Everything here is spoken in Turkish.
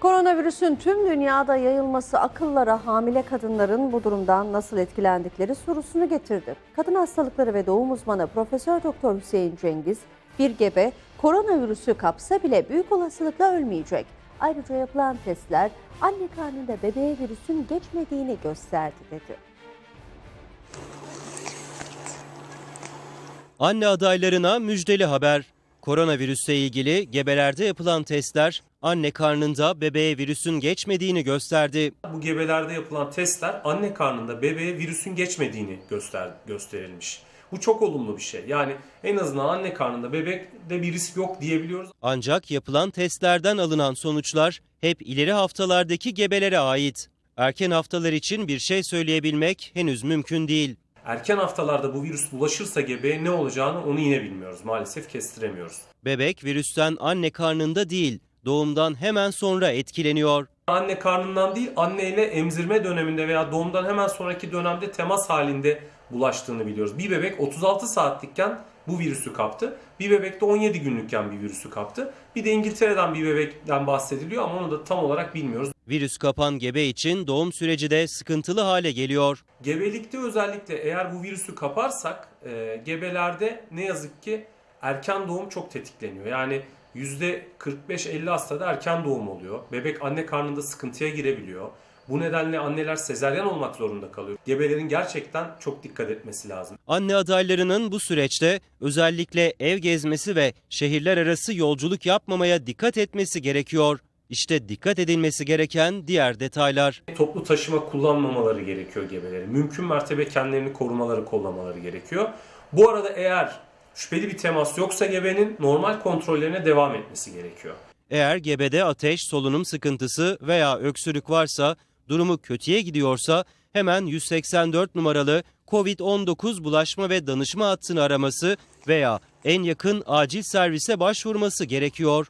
Koronavirüsün tüm dünyada yayılması akıllara hamile kadınların bu durumdan nasıl etkilendikleri sorusunu getirdi. Kadın hastalıkları ve doğum uzmanı Profesör Doktor Hüseyin Cengiz, bir gebe koronavirüsü kapsa bile büyük olasılıkla ölmeyecek. Ayrıca yapılan testler anne karnında bebeğe virüsün geçmediğini gösterdi dedi. Anne adaylarına müjdeli haber. Koronavirüsle ilgili gebelerde yapılan testler anne karnında bebeğe virüsün geçmediğini gösterdi. Bu gebelerde yapılan testler anne karnında bebeğe virüsün geçmediğini göster gösterilmiş. Bu çok olumlu bir şey. Yani en azından anne karnında bebekte bir risk yok diyebiliyoruz. Ancak yapılan testlerden alınan sonuçlar hep ileri haftalardaki gebelere ait. Erken haftalar için bir şey söyleyebilmek henüz mümkün değil. Erken haftalarda bu virüs bulaşırsa gebeye ne olacağını onu yine bilmiyoruz. Maalesef kestiremiyoruz. Bebek virüsten anne karnında değil, doğumdan hemen sonra etkileniyor. Anne karnından değil, anneyle emzirme döneminde veya doğumdan hemen sonraki dönemde temas halinde bulaştığını biliyoruz. Bir bebek 36 saatlikken bu virüsü kaptı. Bir bebek de 17 günlükken bir virüsü kaptı. Bir de İngiltere'den bir bebekten bahsediliyor ama onu da tam olarak bilmiyoruz. Virüs kapan gebe için doğum süreci de sıkıntılı hale geliyor. Gebelikte özellikle eğer bu virüsü kaparsak e, gebelerde ne yazık ki erken doğum çok tetikleniyor. Yani %45-50 hastada erken doğum oluyor. Bebek anne karnında sıkıntıya girebiliyor. Bu nedenle anneler sezeryan olmak zorunda kalıyor. Gebelerin gerçekten çok dikkat etmesi lazım. Anne adaylarının bu süreçte özellikle ev gezmesi ve şehirler arası yolculuk yapmamaya dikkat etmesi gerekiyor. İşte dikkat edilmesi gereken diğer detaylar. Toplu taşıma kullanmamaları gerekiyor gebelerin. Mümkün mertebe kendilerini korumaları, kollamaları gerekiyor. Bu arada eğer şüpheli bir temas yoksa gebenin normal kontrollerine devam etmesi gerekiyor. Eğer gebede ateş, solunum sıkıntısı veya öksürük varsa, durumu kötüye gidiyorsa hemen 184 numaralı COVID-19 bulaşma ve danışma hattını araması veya en yakın acil servise başvurması gerekiyor.